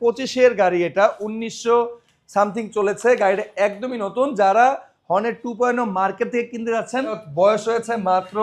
পঁচিশের গাড়ি এটা, উনিশশো সামথিং চলেছে। গাড়িটা একদমই নতুন। যারা হর্নের টু পয়েন্ট মার্কেট থেকে কিনতে যাচ্ছেন, বয়স হয়েছে মাত্র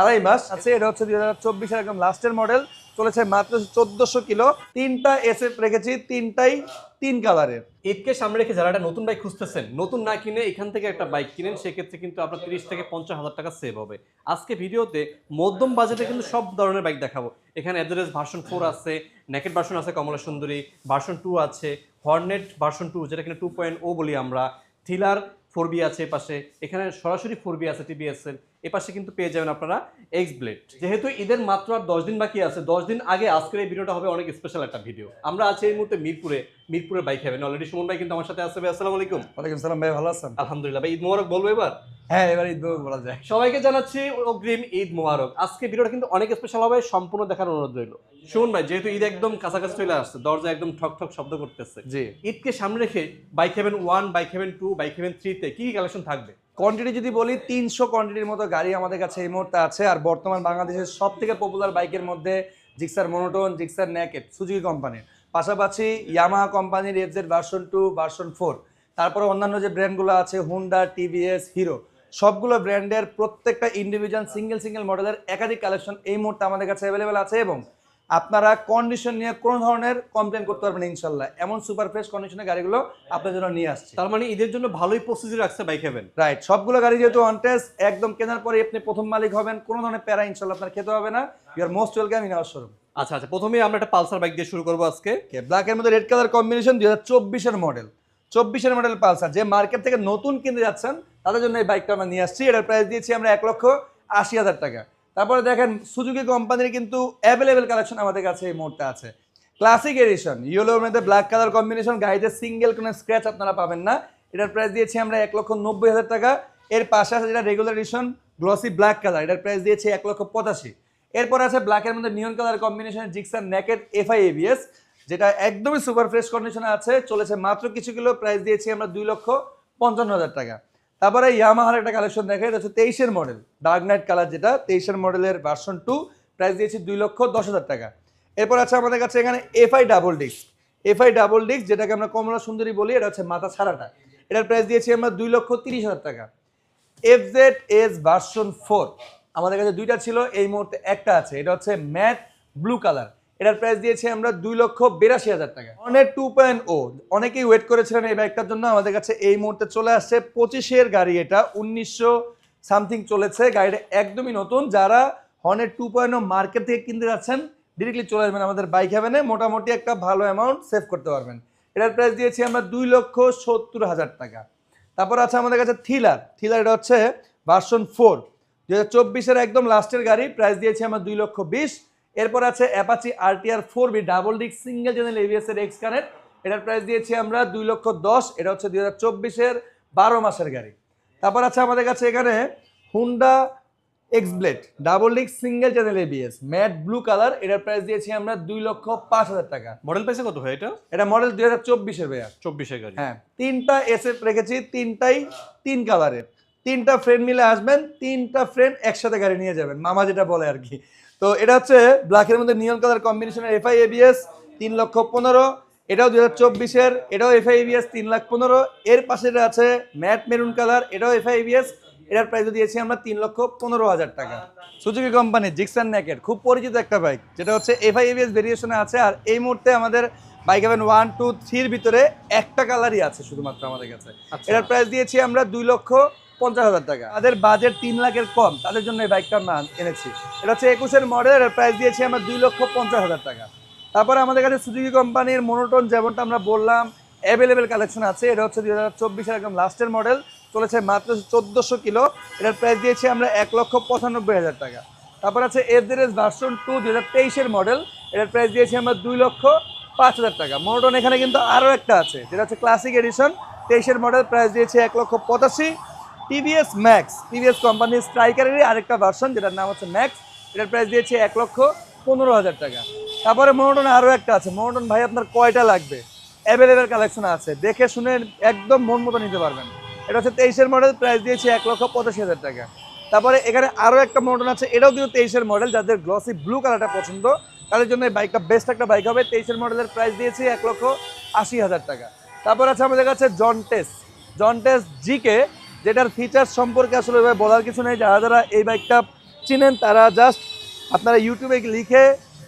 আড়াই মাস। আছে এটা হচ্ছে দু হাজার চব্বিশের একদম লাস্টের মডেল চলেছে মাত্র চোদ্দশো কিলো। তিনটা এসএফ রেখেছি, তিনটাই তিন কালারের ঈদকে সামনে রেখে যারা একটা নতুন বাইক খুঁজতেছেন, নতুন না কিনে এখান থেকে একটা বাইক কিনেন, সেক্ষেত্রে কিন্তু আপনার তিরিশ থেকে পঞ্চাশ হাজার টাকা সেভ হবে। আজকে ভিডিওতে মধ্যম বাজেটে কিন্তু সব ধরনের বাইক দেখাবো। এখানে অ্যাড্রেস ভার্সন ফোর আছে নেকেট ভার্সন আছে কমলা সুন্দরী ভার্সন টু আছে হর্নেট ভার্সন টু যেটা কিনা টু পয়েন্ট ও বলি আমরা। থ্রিলার ফোর বি আছে এপাশে। এখানে সরাসরি ফোর বি আছে টিবিএস এর এপাশে কিন্তু পেয়ে যাবেন আপনারা এক্স ব্লেড যেহেতু ঈদের মাত্র আর দশ দিন বাকি আছে দশ দিন আগে আজকের এই ভিডিওটা হবে অনেক স্পেশাল একটা ভিডিও। আমরা আছি এই মুহূর্তে মিরপুরে মিরপুরে বাইক হ্যাভেন অলরেডি সুমন ভাই কিন্তু আমার সাথে আসবে আসসালামু আলাইকুম। ওয়ালাইকুম সালাম ভাই ভালো আছেন? আলহামদুলিল্লাহ ভাই ঈদ মোবারক বলব এবার? হ্যাঁ এবার ঈদ মোবারক বলা যায়। সবাইকে জানাচ্ছি অগ্রিম ঈদ মোবারক। আজকে ভিডিওটা কিন্তু অনেক স্পেশাল হবে সম্পূর্ণ দেখার অনুরোধ রইল। সুমন ভাই যেহেতু ঈদ একদম কাছাকাছি চলে আসছে দরজা একদম ঠক ঠক শব্দ করতেছে। জি। ঈদকে সামনে রেখে bike Heaven one bike Heaven two bike Heaven থ্রিতে কি কি কালেকশন থাকবে? কোয়ান্টিটি যদি বলি তিনশো কোয়ান্টিটির মতো গাড়ি আমাদের কাছে এই মুহূর্তে আছে। আর বর্তমান বাংলাদেশের সব থেকে পপুলার বাইকের মধ্যে Gixxer monotone Gixxer naked Suzuki কোম্পানির পাশাপাশি ইয়ামাহা কোম্পানির FZ version two version four তারপরে অন্যান্য যে ব্র্যান্ডগুলো আছে হুন্ডা টিভিএস হিরো সবগুলো ব্র্যান্ডের প্রত্যেকটা ইন্ডিভিজুয়াল সিঙ্গেল সিঙ্গেল মডেলের একাধিক কালেকশন এই মুহূর্তে আমাদের কাছে অ্যাভেলেবেল আছে এবং আপনারা কন্ডিশন নিয়ে কোনো ধরনের কমপ্লেন করতে পারবেন ইনশাল্লাহ এমন সুপার ফ্রেশ কন্ডিশনের গাড়িগুলো আপনার জন্য নিয়ে আসছে। তার মানে ঈদের জন্য ভালোই প্রস্তুতি রাখছে বাইক হেভেন রাইট সবগুলো গাড়ি যেহেতু অন টেস্ট একদম কেনার পরে আপনি প্রথম মালিক হবেন কোনো ধরনের প্যারা ইনশাল্লাহ আপনার খেতে হবে না। You are most welcome in our showroom আচ্ছা আচ্ছা প্রথমে আমরা একটা পালসার বাইক দিয়ে শুরু করব আজকে। ব্ল্যাকের মধ্যে রেড কালার কম্বিনেশন দুই হাজার চব্বিশের মডেল চব্বিশের মডেল পালসার যে মার্কেট থেকে নতুন কিনতে যাচ্ছেন তাদের জন্য এই বাইকটা আমরা নিয়ে আসছি। এটার প্রাইস দিয়েছি আমরা এক লক্ষ আশি হাজার টাকা। তারপরে দেখেন সুজুকি কোম্পানির কিন্তু অ্যাভেলেবেল কালেকশন আমাদের কাছে এই মুহূর্তে আছে। ক্লাসিক এডিশন ইয়েলোর মধ্যে ব্ল্যাক কালার কম্বিনেশন গাড়িতে সিঙ্গেল কোনো স্ক্র্যাচ আপনারা পাবেন না। এটার প্রাইস দিয়েছি আমরা এক লক্ষ নব্বই হাজার টাকা। এর পাশে আছে যেটা regular edition glossy black colour এটার প্রাইস দিয়েছি এক লক্ষ পঁচাশি। এরপর আছে ব্ল্যাকের মধ্যে neon colour combination Gixxer naked FI ABS যেটা একদমই সুপার ফ্রেশ কন্ডিশনে আছে, চলেছে মাত্র কিছু কিলো প্রাইস দিয়েছি আমরা দুই লক্ষ পঞ্চান্ন হাজার টাকা। তারপরে ইয়ামাহার একটা কালেকশন দেখা এটা হচ্ছে তেইশের মডেল ডার্ক নাইট কালার যেটা, তেইশের মডেলের ভার্সন টু প্রাইস দিয়েছি দুই লক্ষ দশ হাজার টাকা। এরপর আছে আমাদের কাছে এখানে FI double disc FI double disc যেটাকে আমরা কমলা সুন্দরী বলি, এটা হচ্ছে মাথা ছাড়াটা। এটার প্রাইস দিয়েছি আমরা দুই লক্ষ তিরিশ হাজার টাকা। F Z S version four আমাদের কাছে দুইটা ছিল, এই মুহূর্তে একটা আছে, এটা হচ্ছে ম্যাট ব্লু কালার এটার প্রাইস দিয়েছি আমরা দুই লক্ষ বিরাশি হাজার টাকা। অনেক টু পয়েন্ট ও অনেকেই ওয়েট করেছিলেন এই বাইকটার জন্য, আমাদের কাছে এই মুহূর্তে চলে আসছে পঁচিশের গাড়ি এটা, উনিশশো সামথিং চলেছে, গাড়িটা একদমই নতুন। যারা হর্নের টু পয়েন্ট ও মার্কেট থেকে কিনতে যাচ্ছেন ডিরেক্টলি চলে আসবেন আমাদের বাইক হ্যাভেনে মোটামুটি একটা ভালো অ্যামাউন্ট সেভ করতে পারবেন। এটার প্রাইস দিয়েছি আমরা দুই লক্ষ সত্তর হাজার টাকা। তারপর আছে আমাদের কাছে থ্রিলার থ্রিলার এটা হচ্ছে ভার্সন ফোর দু হাজার চব্বিশের একদম লাস্টের গাড়ি প্রাইস দিয়েছি আমরা দুই লক্ষ বিশ। এরপর আছে Apache RTR four V double disc single channel ABS এর এক্স কানেক্ট এটার প্রাইস দিয়েছি আমরা দুই লক্ষ দশ এটা হচ্ছে দুই হাজার চব্বিশের বারো মাসের গাড়ি। তারপর আছে আমাদের কাছে এখানে Honda X Blade double disc single channel ABS matte blue colour এটার প্রাইস দিয়েছি আমরা দুই লক্ষ পাঁচ হাজার টাকা। মডেল পাইছে কত হয় এটা? এটা মডেল দুই হাজার চব্বিশের ভাইয়া। চব্বিশের গাড়ি। হ্যাঁ তিনটা এসএফ রেখেছি তিনটাই তিন কালারের তিনটা ফ্রেন্ড মিলে আসবেন তিনটা ফ্রেন্ড একসাথে গাড়ি নিয়ে যাবেন মামা যেটা বলে আর কি। তো এটা হচ্ছে ব্ল্যাকের মধ্যে নিয়ন কালার কম্বিনেশনের এফআই এবিএস তিন লক্ষ পনেরো এটাও দু হাজার চব্বিশের এটাও এফআই এবিএস তিন লাখ পনেরো এর পাশে আছে ম্যাট মেরুন কালার এটাও এফআই এবিএস এটার প্রাইস দিয়েছি আমরা তিন লক্ষ পনেরো হাজার টাকা সুজুকি কোম্পানির জিক্সান ন্যাকেট খুব পরিচিত একটা বাইক যেটা হচ্ছে এফআই এবিএস ভেরিয়েশনে আছে আর এই মুহূর্তে আমাদের বাইক হবেন ওয়ান টু থ্রির ভিতরে একটা কালারই আছে শুধুমাত্র আমাদের কাছে আচ্ছা। এটার প্রাইস দিয়েছি আমরা দুই লক্ষ পঞ্চাশ হাজার টাকা। তাদের বাজেট তিন লাখের কম, তাদের জন্য এই বাইকটা আমরা এনেছি। এটা হচ্ছে একুশের মডেল প্রাইস দিয়েছি আমরা দুই লক্ষ পঞ্চাশ হাজার টাকা। তারপরে আমাদের কাছে সুজুকি কোম্পানির মনোটন যেমনটা আমরা বললাম অ্যাভেলেবেল কালেকশন আছে। এটা হচ্ছে দুই হাজার চব্বিশের একদম লাস্টের মডেল চলেছে মাত্র চোদ্দোশো কিলো। এটার প্রাইস দিয়েছি আমরা এক লক্ষ পঁচানব্বই হাজার টাকা। তারপর আছে এফজেডএস ভার্সন টু দুই হাজার তেইশের মডেল এটার প্রাইস দিয়েছি আমরা দুই লক্ষ পাঁচ হাজার টাকা। মনোটন এখানে কিন্তু আরও একটা আছে, যেটা হচ্ছে ক্লাসিক এডিশন তেইশের মডেল প্রাইস দিয়েছি এক লক্ষ পঁচাশি। টিভিএস ম্যাক্স টিভিএস কোম্পানির স্ট্রাইকারেরই আরেকটা ভার্সন যেটার নাম হচ্ছে ম্যাক্স এটার প্রাইস দিয়েছি এক লক্ষ পনেরো হাজার টাকা। তারপরে মনোটন আরও একটা আছে। মনোটন ভাই, আপনার কয়টা লাগবে? অ্যাভেলেবেল কালেকশন আছে। দেখে শুনে একদম মন মতো নিতে পারবেন। এটা হচ্ছে তেইশের মডেল প্রাইস দিয়েছি এক লক্ষ পঁচাশি হাজার টাকা। তারপরে এখানে আরও একটা মডেল আছে। এটাও কিন্তু তেইশের মডেল যাদের গ্লসি ব্লু কালারটা পছন্দ, তাদের জন্য এই বাইকটা বেস্ট একটা বাইক হবে। তেইশের মডেলের প্রাইস দিয়েছি এক লক্ষ আশি হাজার টাকা। তারপর আছে আমাদের কাছে জনটেস জনটেস জিকে যেটার ফিচার্স সম্পর্কে আসলে ওইভাবে বলার কিছু নেই। যারা যারা এই বাইকটা চিনেন তারা জাস্ট আপনারা ইউটিউবে লিখে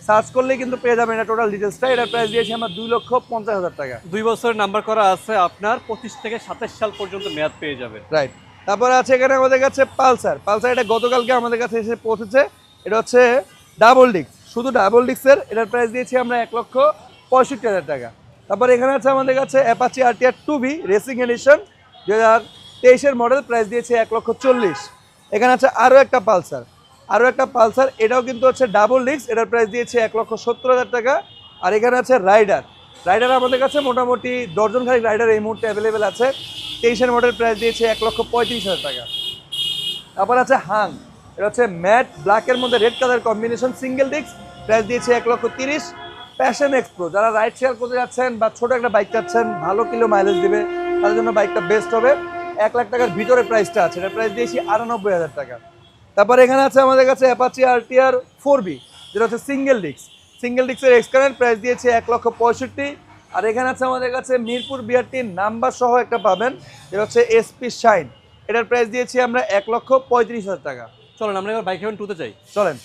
সার্চ করলেই কিন্তু পেয়ে যাবেন এটা টোটাল ডিটেলসটা এটার প্রাইস দিয়েছি আমরা দুই লক্ষ পঞ্চাশ হাজার টাকা। দুই বছরের নাম্বার করা আছে আপনার পঁচিশ থেকে সাতাশ সাল পর্যন্ত মেয়াদ পেয়ে যাবেন। রাইট তারপরে আছে এখানে আমাদের কাছে পালসার। পালসার এটা গতকালকে আমাদের কাছে এসে পৌঁছেছে। এটা হচ্ছে ডাবল ডিক্স শুধু ডাবল ডিক্সের এটার প্রাইস দিয়েছি আমরা এক লক্ষ পঁয়ষট্টি হাজার টাকা। তারপর এখানে আছে আমাদের কাছে Apache RTR two V racing edition দু হাজার তেইশের মডেল প্রাইস দিয়েছে এক লক্ষ চল্লিশ। এখানে আছে আরও একটা পালসার। আরও একটা পালসার, এটাও কিন্তু হচ্ছে ডাবল ডিস্ক এটার প্রাইস দিয়েছে এক লক্ষ সত্তর হাজার টাকা। আর এখানে আছে রাইডার রাইডার আমাদের কাছে মোটামুটি দশজন খানিক রাইডার এই মুহূর্তে অ্যাভেলেবেল আছে। তেইশের মডেল প্রাইস দিয়েছে এক লক্ষ পঁয়ত্রিশ হাজার টাকা। তারপর আছে হাং এটা হচ্ছে ম্যাট ব্ল্যাকের মধ্যে red colour combination single disc price দিয়েছে এক লক্ষ তিরিশ। প্যাশন এক্সপ্রো যারা রাইড শেয়ার করতে যাচ্ছেন বা ছোটো একটা বাইক চাচ্ছেন, ভালো কিলো মাইলেজ দিবে, তাদের জন্য বাইকটা বেস্ট হবে। এক লাখ টাকার ভিতরে প্রাইসটা আছে। এটা প্রাইস দিয়েছি আটানব্বই হাজার টাকা। তারপর এখানে আছে আমাদের কাছে Apache R RTR four V যেটা হচ্ছে সিঙ্গেল ডিস্ক সিঙ্গেল ডিস্কের এক্সকারেন্ট প্রাইস দিয়েছে এক লক্ষ পঁয়ষট্টি। আর এখানে আছে আমাদের কাছে মিরপুর বিআরটির নাম্বার সহ একটা পাবেন যেটা হচ্ছে এসপি শাইন এটার প্রাইস দিয়েছি আমরা এক লক্ষ পঁয়ত্রিশ হাজার টাকা। চলেন আমরা এবার বাইক হ্যাভেন টুতে চাই চলেন।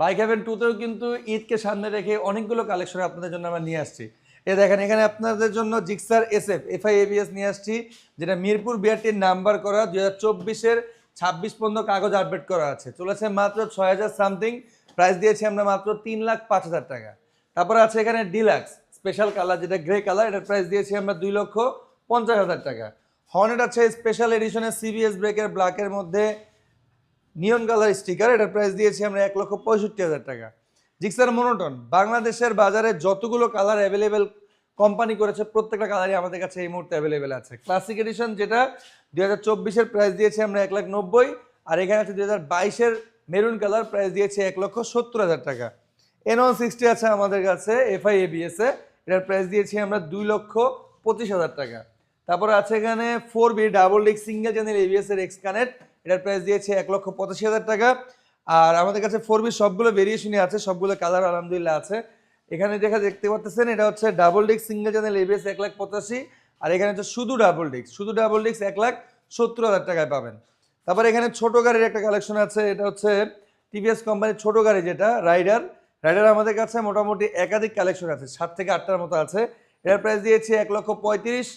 বাইক হ্যাভেন টুতেও কিন্তু ঈদকে সামনে রেখে অনেকগুলো কালেকশন আপনাদের জন্য আমরা নিয়ে আসছি। এ দেখেন, এখানে আপনাদের জন্য Gixxer S F FI ABS নিয়ে আসছি, যেটা মিরপুর বিআরটির নাম্বার করা দু হাজার চব্বিশের ছাব্বিশ পর্যন্ত কাগজ আপডেট করা আছে। চলেছে মাত্র ছয় হাজার সামথিং প্রাইস দিয়েছি আমরা মাত্র তিন লাখ পাঁচ হাজার টাকা। তারপরে আছে এখানে ডিলাক্স স্পেশাল কালার যেটা গ্রে কালার এটার প্রাইস দিয়েছি আমরা দুই লক্ষ পঞ্চাশ হাজার টাকা। হর্নেট আছে স্পেশাল এডিশনের সিবিএস ব্রেকের ব্ল্যাকের মধ্যে নিয়ন কালার স্টিকার এটার প্রাইস দিয়েছি আমরা এক লক্ষ পঁয়ষট্টি হাজার টাকা। জিক্সার মনোটন, বাংলাদেশের বাজারে যতগুলো কালার অ্যাভেলেবেল কোম্পানি করেছে, প্রত্যেকটা কালারই আমাদের কাছে এই মুহূর্তে অ্যাভেলেবেল আছে। ক্লাসিক এডিশন যেটা দুই হাজার চব্বিশের প্রাইস দিয়েছি আমরা এক লাখ নব্বই, আর এখানে আছে দুই হাজার বাইশের মেরুন কালার প্রাইস দিয়েছি এক লক্ষ সত্তর হাজার টাকা। এন ওয়ান সিক্সটি আছে আমাদের কাছে এফআই এবিএস এটার প্রাইস দিয়েছি আমরা দুই লক্ষ পঁচিশ হাজার টাকা। তারপরে আছে এখানে four V double disc single channel ABS এর এক্স কানেক্ট এটার প্রাইস দিয়েছে এক লক্ষ পঁচাশি হাজার টাকা। আর আমাদের কাছে ফোর বি সবগুলো ভেরিয়েশনই আছে, সবগুলো কালার আলহামদুলিল্লাহ আছে। এখানে দেখা দেখতে পাচ্ছেন এটা হচ্ছে double disc single channel ABS এক লাখ পঁচাশি। আর এখানে হচ্ছে শুধু ডাবল ডিস্ক শুধু ডাবল ডিস্ক এক লাখ সত্তর হাজার টাকায় পাবেন। তারপর এখানে ছোট গাড়ির একটা কালেকশন আছে, এটা হচ্ছে টিভিএস কোম্পানির ছোট গাড়ি যেটা রাইডার রাইডার আমাদের কাছে মোটামুটি একাধিক কালেকশন আছে, সাত থেকে আটটার মতো আছে। এটার প্রাইস দিয়েছি এক লক্ষ পঁয়ত্রিশ।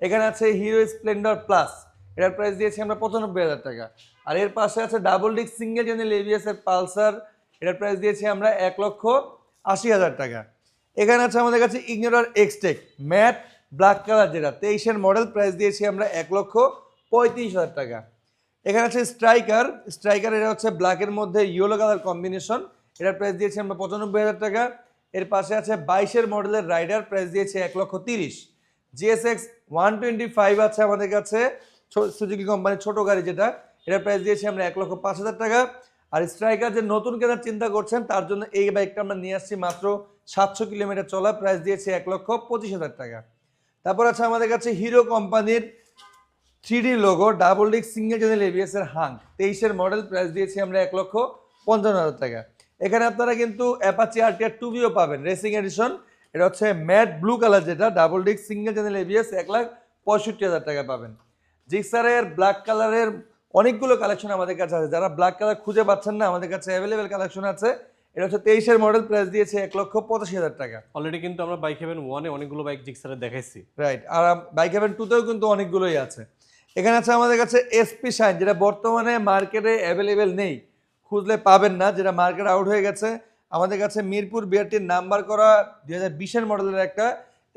এখানে আছে হিরো স্প্লেন্ডার প্লাস এটার প্রাইস দিয়েছি আমরা পঁচানব্বই হাজার টাকা। আর এর পাশে আছে double disc single channel ABS এর পালসার, এটার প্রাইস দিয়েছি আমরা এক লক্ষ আশি হাজার টাকা। এখানে আছে আমাদের কাছে ইগনোরার এক্সটেক ম্যাট ব্ল্যাক কালার যেটা তেইশের মডেল প্রাইস দিয়েছি আমরা এক লক্ষ পঁয়ত্রিশ হাজার টাকা। এখানে আছে স্ট্রাইকার স্ট্রাইকার এটা হচ্ছে ব্ল্যাকের মধ্যে ইয়েলো কালার কম্বিনেশন এটার প্রাইস দিয়েছি আমরা পঁচানব্বই হাজার টাকা। এর পাশে আছে বাইশের মডেলের রাইডার প্রাইস দিয়েছে এক লক্ষ তিরিশ। জিএসএক্স ওয়ান টোয়েন্টি ফাইভ আছে আমাদের কাছে সুজুকি কোম্পানির ছোটো গাড়ি যেটা এটার প্রাইস দিয়েছি আমরা এক লক্ষ পাঁচ হাজার টাকা। আর স্ট্রাইকার যে নতুন কেনার চিন্তা করছেন, তার জন্য এই বাইকটা আমরা নিয়ে আসছি মাত্র সাতশো কিলোমিটার চলা। প্রাইস দিয়েছি এক লক্ষ পঁচিশ হাজার টাকা। তারপর আছে আমাদের কাছে হিরো কোম্পানির three logo double disc single channel ABS এর হাং তেইশের মডেল প্রাইস দিয়েছি আমরা এক লক্ষ পঞ্চান্ন হাজার টাকা। এখানে আপনারা কিন্তু অ্যাপাচি আরটিআর টু বিও পাবেন রেসিং এডিশন এটা হচ্ছে ম্যাট ব্লু কালার যেটা double disc single channel ABS এক লাখ পঁয়ষট্টি হাজার টাকা পাবেন। জিক্সারের ব্ল্যাক কালারের অনেকগুলো কালেকশন আমাদের কাছে আছে। যারা ব্ল্যাক কালার খুঁজে পাচ্ছেন না আমাদের কাছে অ্যাভেলেবেল কালেকশন আছে। এটা হচ্ছে তেইশের মডেল প্রাইস দিয়েছে এক লক্ষ পঁচাশি হাজার টাকা। অলরেডি কিন্তু আমরা বাইক হেভেন ওয়ানে অনেকগুলো বাইক জিক্সারে দেখাইছি। রাইট আর বাইক হ্যাভেন টুতেও কিন্তু অনেকগুলোই আছে। এখানে আছে আমাদের কাছে এসপি শাইন যেটা বর্তমানে মার্কেটে অ্যাভেলেবেল নেই। খুঁজলে পাবেন না যেটা মার্কেট আউট হয়ে গেছে। আমাদের কাছে মিরপুর বিআরটির নাম্বার করা দুই হাজার বিশের মডেলের একটা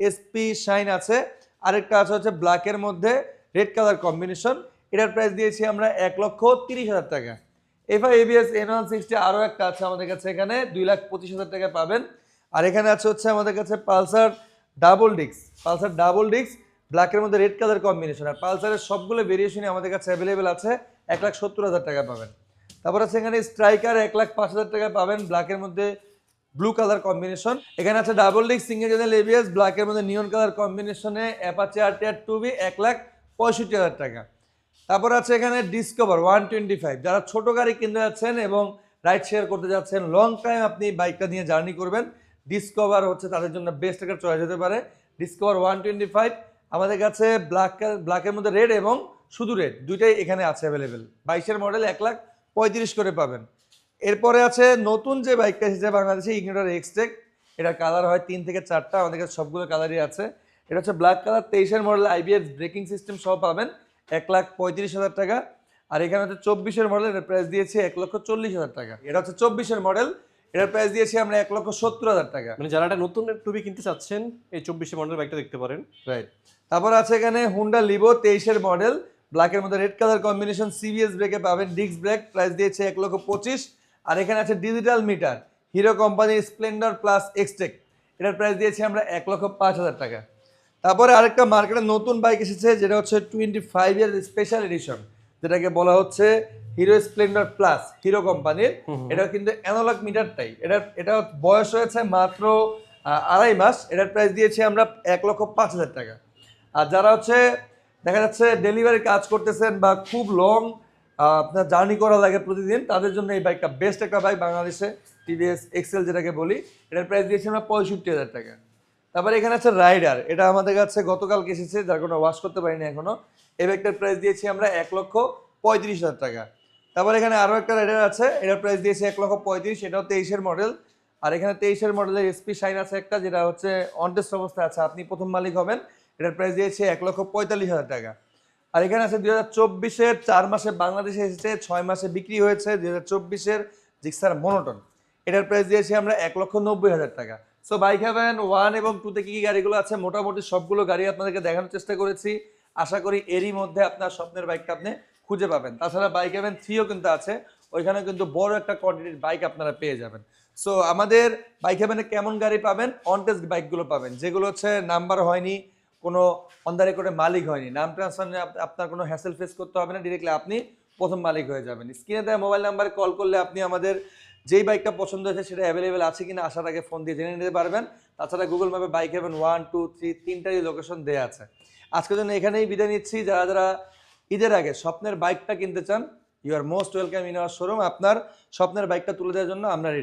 এসপি শাইন আছে। আরেকটা আছে হচ্ছে ব্ল্যাকের মধ্যে রেড কালার কম্বিনেশন এটার প্রাইস দিয়েছি আমরা এক লক্ষ তিরিশ হাজার টাকা। FI, ABS N one sixty আরও একটা আছে আমাদের কাছে এখানে, দুই লাখ পঁচিশ হাজার টাকা পাবেন। আর এখানে আছে হচ্ছে আমাদের কাছে পালসার ডাবল ডিক্স পালসার ডাবল ডিক্স ব্ল্যাকের মধ্যে রেড কালার কম্বিনেশন। আর পালসারের সবগুলো ভেরিয়েশনই আমাদের কাছে অ্যাভেলেবেল আছে, এক লাখ সত্তর হাজার টাকা পাবেন। তারপর আছে এখানে স্ট্রাইকার এক লাখ পাঁচ হাজার টাকা পাবেন, ব্ল্যাকের মধ্যে ব্লু কালার কম্বিনেশন। এখানে আছে ডাবল ডিক্স সিঙ্গেল চ্যানেল এবিএস ব্ল্যাকের মধ্যে নিয়ন কালার কম্বিনেশনে অ্যাপাচে আর টিয়ার টু বি এক লাখ পঁয়ষট্টি হাজার টাকা। তারপর আছে এখানে ডিসকভার ওয়ান টোয়েন্টি ফাইভ যারা ছোটো গাড়ি কিনতে যাচ্ছেন এবং রাইড শেয়ার করতে যাচ্ছেন লং টাইম আপনি বাইকটা নিয়ে জার্নি করবেন। ডিসকভার হচ্ছে তাদের জন্য বেস্ট একটা চয়েস হতে পারে। ডিসকভার ওয়ান টোয়েন্টি ফাইভ আমাদের কাছে ব্ল্যাক ব্ল্যাকের মধ্যে রেড এবং শুধু রেড দুইটাই এখানে আছে অ্যাভেলেবেল বাইশের মডেল এক লাখ পঁয়ত্রিশ করে পাবেন। এরপরে আছে নতুন যে বাইকটা এসেছে বাংলাদেশে ইগনোটার এক্সটেক এটার কালার হয় তিন থেকে চারটা, আমাদের কাছে সবগুলো কালারই আছে। এটা হচ্ছে ব্ল্যাক কালার তেইশের মডেল আইবিএস ব্রেকিং সিস্টেম সহ পাবেন। এক লাখ পঁয়ত্রিশ হাজার টাকা আর এখানে হচ্ছে চব্বিশের মডেল এটার প্রাইস দিয়েছি এক লক্ষ চল্লিশ হাজার টাকা। এটা হচ্ছে চব্বিশের মডেল এটার প্রাইস দিয়েছি আমরা এক লক্ষ সত্তর হাজার টাকা। মানে যারা একটা নতুন টুবি কিনতে চাচ্ছেন এই চব্বিশে মডেল বাইকটা দেখতে পারেন। রাইট তারপর আছে এখানে হুন্ডা লিভো তেইশের মডেল ব্ল্যাকের মধ্যে রেড কালার কম্বিনেশন সিবিএস ব্রেকে পাবেন ডিস্ক ব্রেক প্রাইস দিয়েছে এক লক্ষ পঁচিশ। আর এখানে আছে ডিজিটাল মিটার হিরো কোম্পানির স্প্লেন্ডার প্লাস এক্সটেক এটার প্রাইস দিয়েছি আমরা এক লক্ষ পাঁচ হাজার টাকা। তারপরে আরেকটা মার্কেটে নতুন বাইক এসেছে যেটা হচ্ছে twenty five year special edition যেটাকে বলা হচ্ছে হিরো স্প্লেন্ডার প্লাস হিরো কোম্পানির এটা কিন্তু অ্যানালগ মিটারটাই এটা এটা বয়স হয়েছে মাত্র আড়াই মাস। এটার প্রাইস দিয়েছি আমরা এক লক্ষ পাঁচ হাজার টাকা। আর যারা হচ্ছে দেখা যাচ্ছে ডেলিভারি কাজ করতেছেন বা খুব লং আপনার জার্নি করা লাগে প্রতিদিন তাদের জন্য এই বাইকটা বেস্ট একটা বাইক বাংলাদেশে টিভিএস এক্সেল যেটাকে বলি এটার প্রাইস দিয়েছি আমরা পঁয়ষট্টি হাজার টাকা। তারপরে এখানে আছে রাইডার এটা আমাদের কাছে গতকালকে এসেছে, যার কোনো ওয়াশ করতে পারিনি এখনও। এই ব্যাগটার প্রাইস দিয়েছি আমরা এক লক্ষ পঁয়ত্রিশ হাজার টাকা। তারপর এখানে আরও একটা রাইডার আছে, এটার প্রাইস দিয়েছি এক লক্ষ পঁয়ত্রিশ, এটাও তেইশের মডেল আর এখানে তেইশের মডেলের এসপি শাইন আছে একটা, যেটা হচ্ছে অনটেস্ট অবস্থায় আছে, আপনি প্রথম মালিক হবেন, এটার প্রাইস দিয়েছে এক লক্ষ পঁয়তাল্লিশ হাজার টাকা। আর এখানে আছে দুই হাজার চব্বিশের, চার মাসে বাংলাদেশে এসেছে, ছয় মাসে বিক্রি হয়েছে দুই হাজার চব্বিশের জিক্সার মনোটন এটার প্রাইস দিয়েছি আমরা এক লক্ষ নব্বই হাজার টাকা। সো বাইক হ্যাভেন ওয়ান এবং টুতে কি কি গাড়িগুলো আছে? মোটামুটি সবগুলো গাড়ি আপনাদেরকে দেখানোর চেষ্টা করেছি। আশা করি এরই মধ্যে আপনার স্বপ্নের বাইকটা আপনি খুঁজে পাবেন। তাছাড়া বাইক হ্যাভেন থ্রিও কিন্তু আছে। ওইখানে কিন্তু বড় একটা কোয়ান্টিটির বাইক আপনারা পেয়ে যাবেন। সো আমাদের বাইক হ্যাভেনে কেমন গাড়ি পাবেন? অনটেস্ট বাইকগুলো পাবেন। যেগুলো হচ্ছে নাম্বার হয়নি, কোনো অন দ্য রেকর্ডে মালিক হয়নি। নাম ট্রান্সফার নিয়ে আপনার কোনো হ্যাসেল ফেস করতে হবে না। ডিরেক্টলি আপনি প্রথম মালিক হয়ে যাবেন। স্ক্রিনে দেওয়া মোবাইল নাম্বারে কল করলে আপনি আমাদের যেই বাইকটা পছন্দ হয়েছে সেটা অ্যাভেলেবেল আছে কিনা আসার আগে ফোন দিয়ে জেনে নিতে পারবেন। তাছাড়া গুগল ম্যাপে bike Haven one two three তিনটারই location দেওয়া আছে। আজকের জন্য এখানেই বিদায় নিচ্ছি। যারা যারা ঈদের আগে স্বপ্নের বাইকটা কিনতে চান you are most welcome in our showroom আপনার স্বপ্নের বাইকটা তুলে দেওয়ার জন্য আমরা রেডি